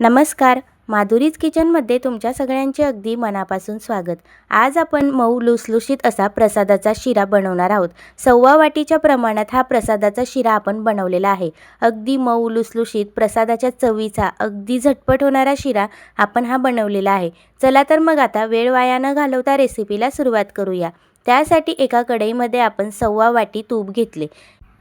नमस्कार. माधुरीज किचनमध्ये तुमच्या सगळ्यांचे अगदी मनापासून स्वागत. आज आपण मऊ लुसलुशीत असा प्रसादाचा शिरा बनवणार आहोत. सव्वा वाटीच्या प्रमाणात हा प्रसादाचा शिरा आपण बनवलेला आहे. अगदी मऊ लुसलुशीत प्रसादाच्या चवीचा अगदी झटपट होणारा शिरा आपण हा बनवलेला आहे. चला तर मग आता वेळ वाया न घालवता रेसिपीला सुरुवात करूया. त्यासाठी एका कढईमध्ये आपण सव्वा वाटी तूप घेतले.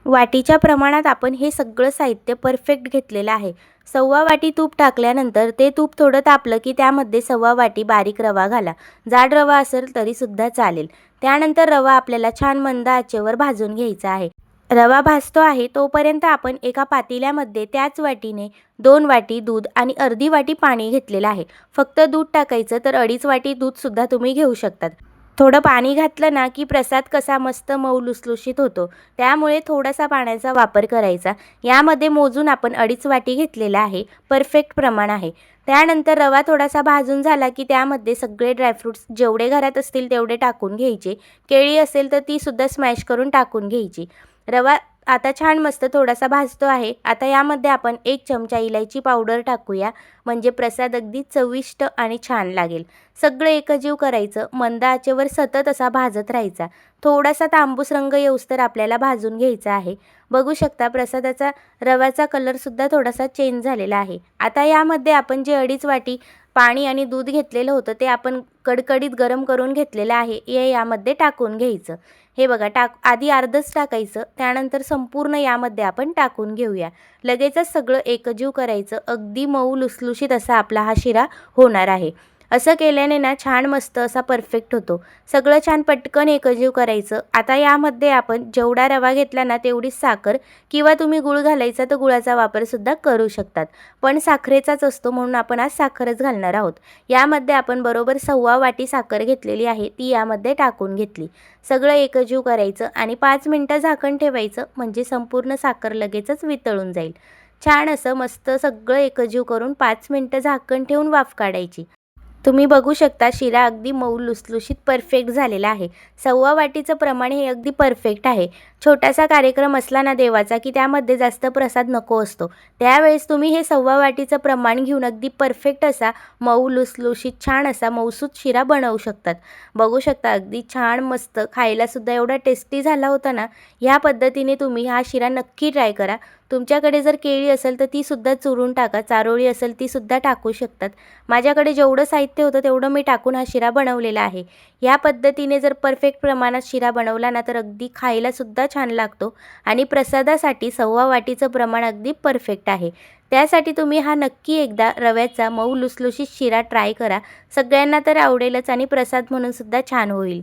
वाटीच्या प्रमाणात आपण हे सगळं साहित्य परफेक्ट घेतलेलं आहे. सव्वा वाटी तूप टाकल्यानंतर ते तूप थोडं तापलं की त्यामध्ये सव्वा वाटी बारीक रवा घाला. जाड रवा असेल तरीसुद्धा चालेल. त्यानंतर रवा आपल्याला छान मंद आचेवर भाजून घ्यायचा आहे. रवा भाजतो आहे तोपर्यंत आपण एका पातेल्यामध्ये त्याच वाटीने दोन वाटी दूध आणि अर्धी वाटी पाणी घेतलेलं आहे. फक्त दूध टाकायचं तर अडीच वाटी दूधसुद्धा तुम्ही घेऊ शकतात. थोडं पाणी घातलं ना की प्रसाद कसा मस्त मऊ लुसलुशीत होतो. त्यामुळे थोडासा पाण्याचा वापर करायचा. यामध्ये मोजून आपण अडीच वाटी घेतलेला आहे. परफेक्ट प्रमाण आहे. त्यानंतर रवा थोडासा भाजून झाला की त्यामध्ये सगळे ड्रायफ्रूट्स जेवढे घरात असतील तेवढे टाकून घ्यायचे. केळी असेल तर तीसुद्धा स्मॅश करून टाकून घ्यायची. रवा आता छान मस्त थोडासा भाजतो आहे. आता यामध्ये आपण एक चमचा इलायची पावडर टाकूया. म्हणजे प्रसाद अगदी चविष्ट आणि छान लागेल. सगळं एकजीव करायचं. मंद आचेवर सतत असा भाजत राहायचा. थोडासा तांबूस रंग येऊस्तर आपल्याला भाजून घ्यायचा आहे. बघू शकता प्रसादाचा रव्याचा कलरसुद्धा थोडासा चेंज झालेला आहे. आता यामध्ये आपण जे अडीच वाटी पाणी आणि दूध घेतलेलं होतं ते आपण कडकडीत गरम करून घेतलेलं आहे हे यामध्ये टाकून घ्यायचं. हे बघा टाक आधी अर्धच टाकायचं त्यानंतर संपूर्ण यामध्ये आपण टाकून घेऊया. लगेचच सगळं एकजीव करायचं अगदी मऊ लुसलुशीत असा आपला हा शिरा होणार आहे. असं केल्याने ना छान मस्त असा परफेक्ट होतो. सगळं छान पटकन एकजीव करायचं. आता यामध्ये आपण जेवढा रवा घेतला ना तेवढीच साखर किंवा तुम्ही गुळ घालायचा तर गुळाचा वापरसुद्धा करू शकतात. पण साखरेचाच असतो म्हणून आपण आज साखरच घालणार आहोत. यामध्ये आपण बरोबर सव्वा वाटी साखर घेतलेली आहे ती यामध्ये टाकून घेतली. सगळं एकजीव करायचं आणि पाच मिनटं झाकण ठेवायचं म्हणजे संपूर्ण साखर लगेचच वितळून जाईल. छान असं मस्त सगळं एकजीव करून पाच मिनटं झाकण ठेवून वाफ काढायची. तुम्ही बघू शकता शिरा अगदी मऊ लुसलुशीत परफेक्ट झालेला आहे. सव्वा वाटीचं प्रमाण हे अगदी परफेक्ट आहे. छोटासा कार्यक्रम असला ना देवाचा की त्यामध्ये जास्त प्रसाद नको असतो. त्यावेळेस तुम्ही हे सव्वा वाटीचं प्रमाण घेऊन अगदी परफेक्ट असा मऊ लुसलुशीत छान असा मऊसूत शिरा बनवू शकतात. बघू शकता अगदी छान मस्त खायलासुद्धा एवढा टेस्टी झाला होता ना ह्या पद्धतीने तुम्ही हा शिरा नक्की ट्राय करा. तुमच्याकडे जर केळी असेल तर तीसुद्धा चुरून टाका चारोळी असेल तीसुद्धा टाकू शकतात. माझ्याकडे जेवढं साहित्य होतं तेवढं मी टाकून हा शिरा बनवलेला आहे. या पद्धतीने जर परफेक्ट प्रमाणात शिरा बनवला ना तर अगदी खायलासुद्धा छान लागतो आणि प्रसादासाठी सव्वा वाटीचं प्रमाण अगदी परफेक्ट आहे. त्यासाठी तुम्ही हा नक्की एकदा रव्याचा मऊ लुसलुशीत शिरा ट्राय करा. सगळ्यांना तर आवडेलच आणि प्रसाद म्हणून सुद्धा छान होईल.